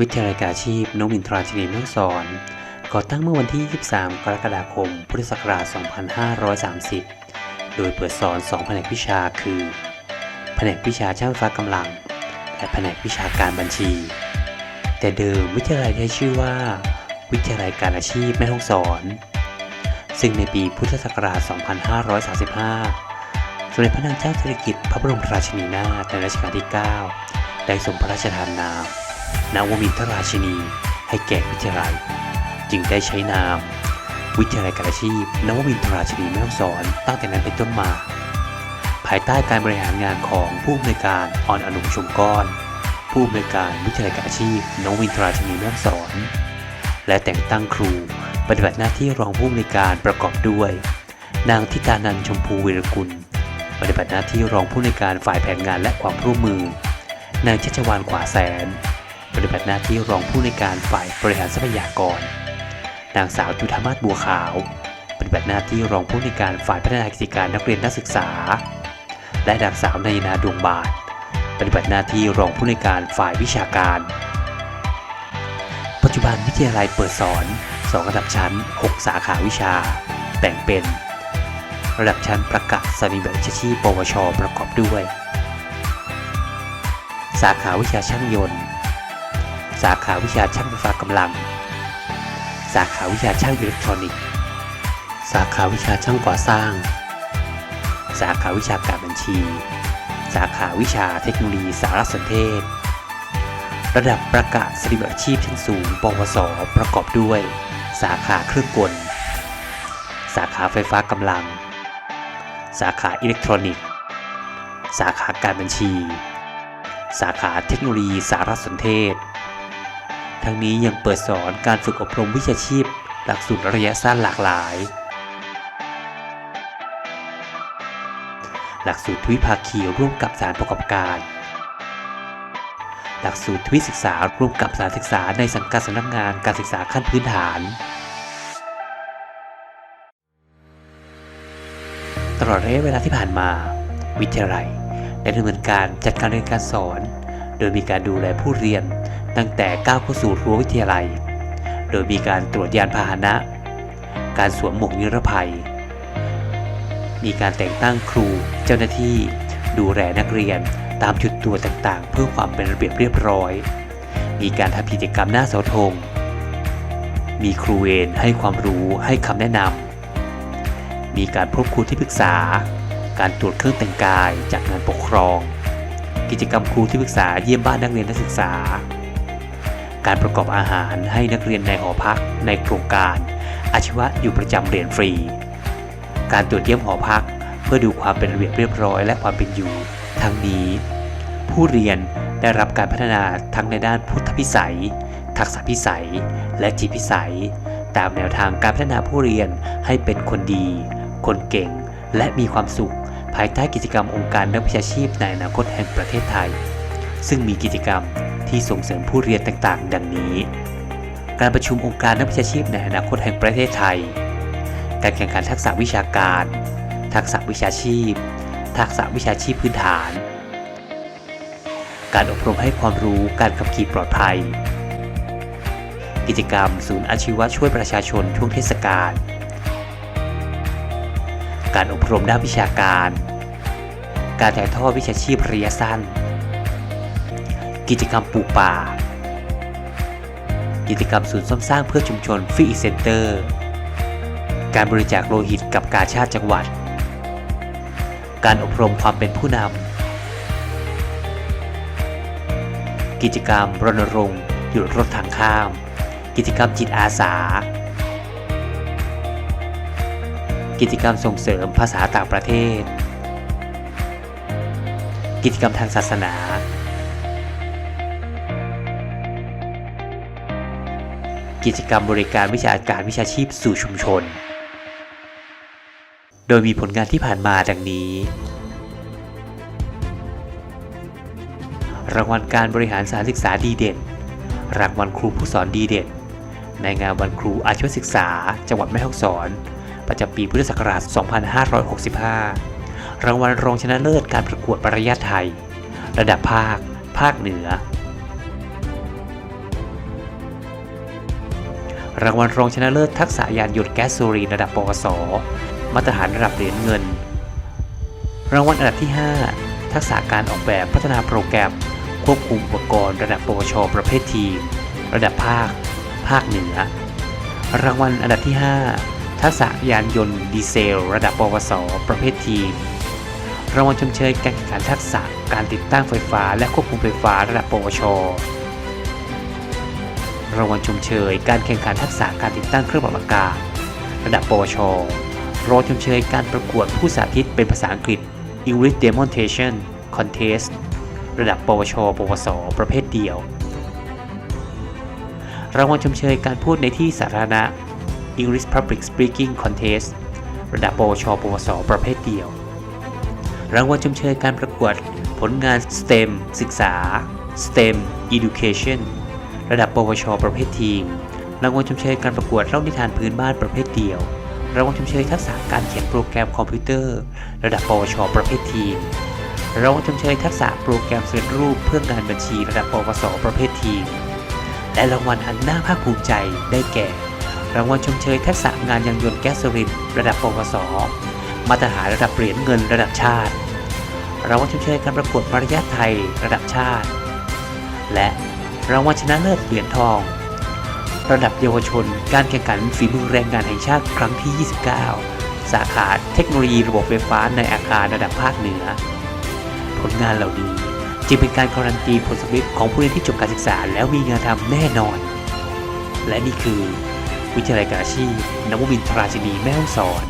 วิทยาลัยการอาชีพนมินทราชินีแม่งสอนก่อตั้งเมื่อวันที่ 23 กรกฎาคม พุทธศักราช 2530 โดยเปิดสอน 2 แผนกวิชาคือ แผนกวิชาช่างไฟฟ้ากำลัง และแผนกวิชาการบัญชี แต่เดิมวิทยาลัยใช้ชื่อว่า วิทยาลัยการอาชีพแม่ฮ่องสอน ซึ่งในปีพุทธศักราช 2535 สมเด็จพระนางเจ้าสิริกิติ์พระบรมราชินีนาถในรัชกาลที่ 9 ได้ทรงพระราชทานนาม นวมินทราชินี ให้แก่วิทยาลัย จึงได้ใช้นาม วิทยาลัยการอาชีพ นวมินทราชินีแม่ฮ่องสอนตั้งแต่นั้นเป็นต้นมา ภายใต้การบริหารงานของผู้อำนวยการอ่อนอนุชมก้อน ผู้อำนวยการวิทยาลัยการอาชีพ นวมินทราชินีแม่ฮ่องสอน และแต่งตั้งครูปฏิบัติหน้าที่รองผู้อำนวยการประกอบด้วย นางทิตานันชมพูวีรกุล ปฏิบัติหน้าที่รองผู้อำนวยการฝ่ายแผนงานและความร่วมมือนางชัชวานขวาแสน ปฏิบัติหน้าที่รองผู้ในการฝ่ายบริหารทรัพยากร นางสาวจุธามาศบัวขาว ปฏิบัติหน้าที่รองผู้ในการฝ่ายพัฒนากิจการนักเรียนนักศึกษา และนางสาวนายนาดวงบาท ปฏิบัติหน้าที่รองผู้ในการฝ่ายวิชาการ ปัจจุบันวิทยาลัยเปิดสอน 2 ระดับชั้น 6 สาขาวิชา แบ่งเป็น ระดับชั้นประกาศนียบัตรวิชาชีพปวช ประกอบด้วย สาขาวิชาช่างยนต์ สาขาวิชาช่างไฟฟ้ากำลัง สาขาวิชาช่างอิเล็กทรอนิกส์ สาขาวิชาช่างก่อสร้าง สาขาวิชาการบัญชี สาขาวิชาเทคโนโลยีสารสนเทศ ระดับประกาศสริบัติอาชีพชั้นสูง ปวส ประกอบด้วย สาขาเครื่องกล สาขาไฟฟ้ากำลัง สาขาอิเล็กทรอนิกส์ สาขาการบัญชี สาขาเทคโนโลยีสารสนเทศ ทั้งนี้ยังเปิดสอนการฝึกอบรมวิชาชีพ หลักสูตรระยะสั้นหลากหลาย หลักสูตรทวิภาคีร่วมกับสารประกอบการ หลักสูตรทวิศึกษาร่วมกับสานศึกษาในสังกัดสำนักงานการศึกษาขั้นพื้นฐานตลอดระยะเวลาที่ผ่านมา วิทยาลัยได้ดำเนินการจัดการเรียนการสอน โดยมีการดูแลผู้เรียน ตั้งแต่ก้าวเข้าสู่รั้ววิทยาลัย โดยมีการตรวจยานพาหนะ การสวมหมวกนิรภัย มีการแต่งตั้งครูเจ้าหน้าที่ ดูแลนักเรียนตามจุดตรวจต่างๆ เพื่อความเป็นระเบียบเรียบร้อย มีการทำกิจกรรมหน้าเสาธง มีครูเวรให้ความรู้ให้คำแนะนำ มีการพบครูที่ปรึกษา การตรวจเครื่องแต่งกายจากงานปกครอง กิจกรรมครูที่ปรึกษาเยี่ยมบ้านนักเรียนนักศึกษา การประกอบอาหารให้นักเรียนในหอพักในโครงการ อาชีวะอยู่ประจำเรียนฟรี การตรวจเยี่ยมหอพัก เพื่อดูความเป็นระเบียบเรียบร้อยและความเป็นอยู่ ทั้งนี้ ผู้เรียนได้รับการพัฒนาทั้งในด้านพุทธพิสัย ทักษะพิสัย และจิตพิสัย ตามแนวทางการพัฒนาผู้เรียนให้เป็นคนดี คนเก่ง และมีความสุข ภายใต้กิจกรรมองค์การนักวิชาชีพในอนาคตแห่งประเทศไทย ซึ่งมีกิจกรรม ที่ส่งเสริมผู้เรียนต่างๆ ดังนี้ การประชุมองค์การนักวิชาชีพในอนาคตแห่งประเทศไทย การแข่งขันทักษะวิชาการ ทักษะวิชาชีพ ทักษะวิชาชีพพื้นฐาน การอบรมให้ความรู้การขับขี่ปลอดภัย กิจกรรม ศูนย์อาชีวะช่วยประชาชนช่วงเทศกาล การอบรมด้านวิชาการ การถ่ายทอดวิชาชีพระยะสั้น กิจกรรมปลูกป่า กิจกรรมศูนย์ซ่อมสร้างเพื่อชุมชนฟรีเซ็นเตอร์ การบริจาคโลหิตกับกาชาติจังหวัด การอบรมความเป็นผู้นำ กิจกรรมรณรงค์หยุดรถทางข้าม กิจกรรมจิตอาสา กิจกรรมส่งเสริมภาษาต่างประเทศ กิจกรรมทางศาสนา กิจกรรมบริการวิชาการวิชาชีพสู่ชุมชน โดยมีผลงานที่ผ่านมาดังนี้ รางวัลการบริหารสถานศึกษาดีเด่น รางวัลครูผู้สอนดีเด่น ในงานวันครูอาชีวศึกษา จังหวัดแม่ฮ่องสอน ประจำปีพุทธศักราช 2565 รางวัลรองชนะเลิศการประกวดปริญญาไทย ระดับภาค ภาคเหนือ รางวัลรองชนะเลิศทักษะยานยนต์แก๊สโซลีระดับปวส มาตรฐานระดับเหรียญเงิน รางวัลอันดับที่ 5 ทักษะการออกแบบพัฒนาโปรแกรม ควบคุมอุปกรณ์ระดับปวช ประเภททีม ระดับภาค ภาคเหนือ รางวัลอันดับที่ 5 ทักษะยานยนต์ดีเซล ระดับปวส ประเภททีม รางวัลชมเชยการแข่งขันทักษะการติดตั้งไฟฟ้า และควบคุมไฟฟ้าระดับปวช รางวัลชมเชย การแข่งขันทักษะการติดตั้งเครื่องปรับอากาศ ระดับปวชรางวัลชมเชย การประกวดผู้สาธิตเป็นภาษาอังกฤษ English Demonstration Contest ระดับ ปวช ปวส ประเภทเดียว รางวัลชมเชย การพูดในที่สาธารณะ English Public Speaking Contest ระดับ ปวช ปวส ประเภทเดียว รางวัลชมเชย การประกวดผลงาน STEM ศึกษา STEM Education ระดับปวช ประเภททีม รางวัลชมเชยการประกวดเล่านิทานพื้นบ้านประเภทเดียว รางวัลชมเชยทักษะการเขียนโปรแกรมคอมพิวเตอร์ ระดับปวช ประเภททีม รางวัลชมเชยทักษะโปรแกรมเสร็จรูปเพื่องานบัญชีระดับปวส ประเภททีม และรางวัลอันน่าภาคภูมิใจได้แก่ รางวัลชมเชยทักษะงานยานยนต์แก๊สโซลินระดับปวส มาตรฐานระดับเหรียญเงินระดับชาติรางวัลชมเชยการประกวดมารยาทไทยระดับชาติ และ รางวัลชนะเลิศเหรียญทอง ระดับเยาวชน การแข่งขันฝีมือแรงงานแห่งชาติครั้งที่ 29 สาขาเทคโนโลยีระบบไฟฟ้าในอาคารระดับภาคเหนือ ผลงานเหล่านี้จึงเป็นการการันตีผลสำเร็จของผู้เรียนที่จบการศึกษาแล้วมีงานทำแน่นอน และนี่คือ วิทยาลัยการอาชีพนวมินทราชินีแม่ฮ่องสอน